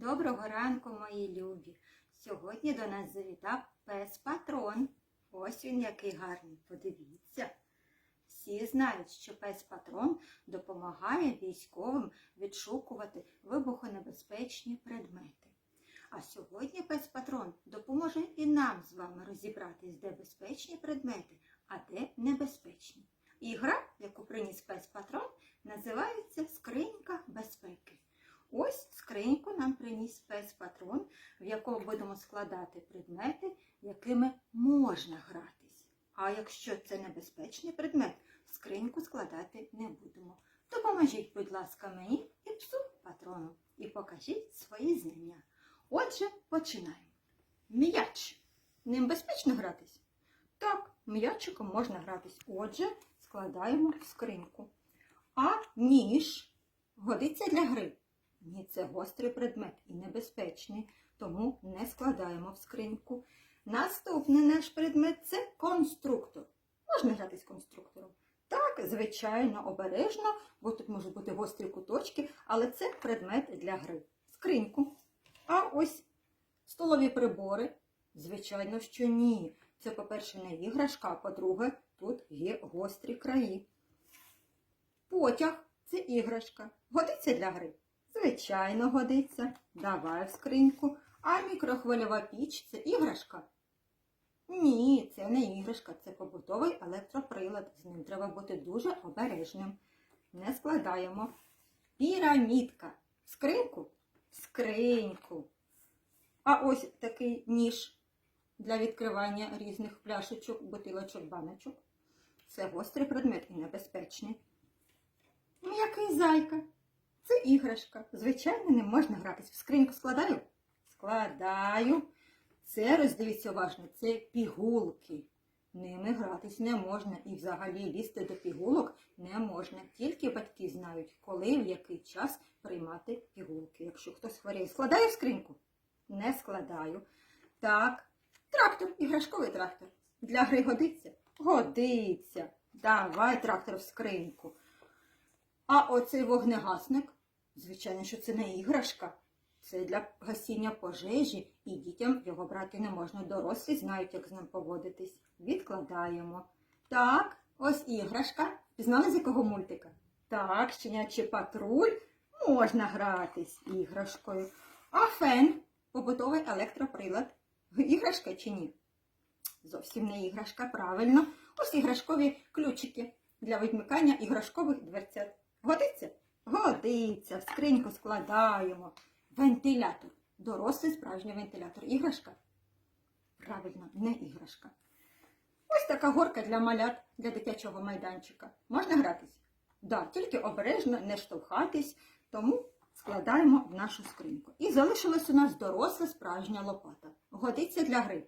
Доброго ранку, мої любі! Сьогодні до нас завітав пес патрон. Ось він який гарний, подивіться. Всі знають, що пес патрон допомагає військовим відшукувати вибухонебезпечні предмети. А сьогодні пес патрон допоможе і нам з вами розібратись, де безпечні предмети, а де небезпечні. Ігра, яку приніс пес патрон, називається Скринька безпеки. Ось скриньку нам приніс пес патрон, в якому будемо складати предмети, якими можна гратись. А якщо це небезпечний предмет, скриньку складати не будемо. Допоможіть, будь ласка, мені і псу патрону і покажіть свої знання. Отже, починаємо. М'яч. Ним безпечно гратись? Так, м'ячиком можна гратись. Отже, складаємо в скриньку. А ніж годиться для гри. Ні, це гострий предмет і небезпечний, тому не складаємо в скриньку. Наступний наш предмет це конструктор. Можна гратись конструктором. Так, звичайно, обережно, бо тут можуть бути гострі куточки, але це предмет для гри. Скриньку. А ось столові прибори. Звичайно, що ні. Це, по-перше, не іграшка, а по-друге, тут є гострі краї. Потяг це іграшка. Годиться для гри? Звичайно, годиться. Давай в скриньку. А мікрохвильова піч це іграшка? Ні, це не іграшка, це побутовий електроприлад. З ним треба бути дуже обережним. Не складаємо. Пірамідка. В скриньку? В скриньку. А ось такий ніж для відкривання різних пляшечок, бутилочок, баночок. Це гострий предмет і небезпечний. М'який зайка. Це іграшка. Звичайно, не можна гратись. В скриньку складаю? Складаю. Це, роздивіться уважно, це пігулки. Ними гратись не можна і взагалі лізти до пігулок не можна. Тільки батьки знають, коли в який час приймати пігулки. Якщо хтось хворіє, складаю в скриньку? Не складаю. Так, трактор, іграшковий трактор. Для гри годиться? Годиться. Давай трактор в скриньку. А оцей вогнегасник, звичайно, що це не іграшка. Це для гасіння пожежі, і дітям його брати не можна. Дорослі знають, як з ним поводитись. Відкладаємо. Так, ось іграшка. Пізнали з якого мультика? Так, щенячий патруль. Можна гратись іграшкою. А фен побутовий електроприлад. Іграшка чи ні? Зовсім не іграшка, правильно. Ось іграшкові ключики для відмикання іграшкових дверцят. Годиться? Годиться. В скриньку складаємо. Вентилятор. Дорослий справжній вентилятор. Іграшка? Правильно, не іграшка. Ось така горка для малят, для дитячого майданчика. Можна гратись? Да, тільки обережно не штовхатись, тому складаємо в нашу скриньку. І залишилась у нас доросла справжня лопата. Годиться для гри?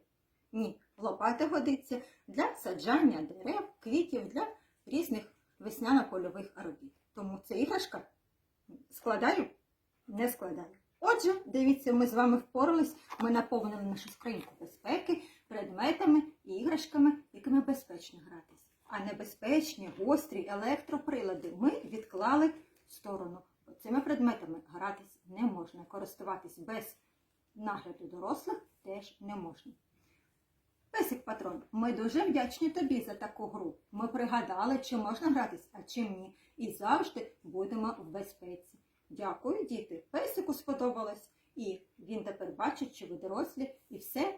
Ні, лопата годиться для саджання дерев, квітів, для різних весняно-польових робіт. Тому це іграшка. Складаю? Не складаю. Отже, дивіться, ми з вами впорались, ми наповнили нашу скриньку безпеки предметами і іграшками, якими безпечно гратись. А небезпечні, гострі електроприлади ми відклали в сторону. Цими предметами гратись не можна. Користуватись без нагляду дорослих теж не можна. Песик патрон, ми дуже вдячні тобі за таку гру. Ми пригадали, чи можна гратись, а чим ні. І завжди будемо в безпеці. Дякую, діти. Песику сподобалось, і він тепер бачить, що ви дорослі і все-все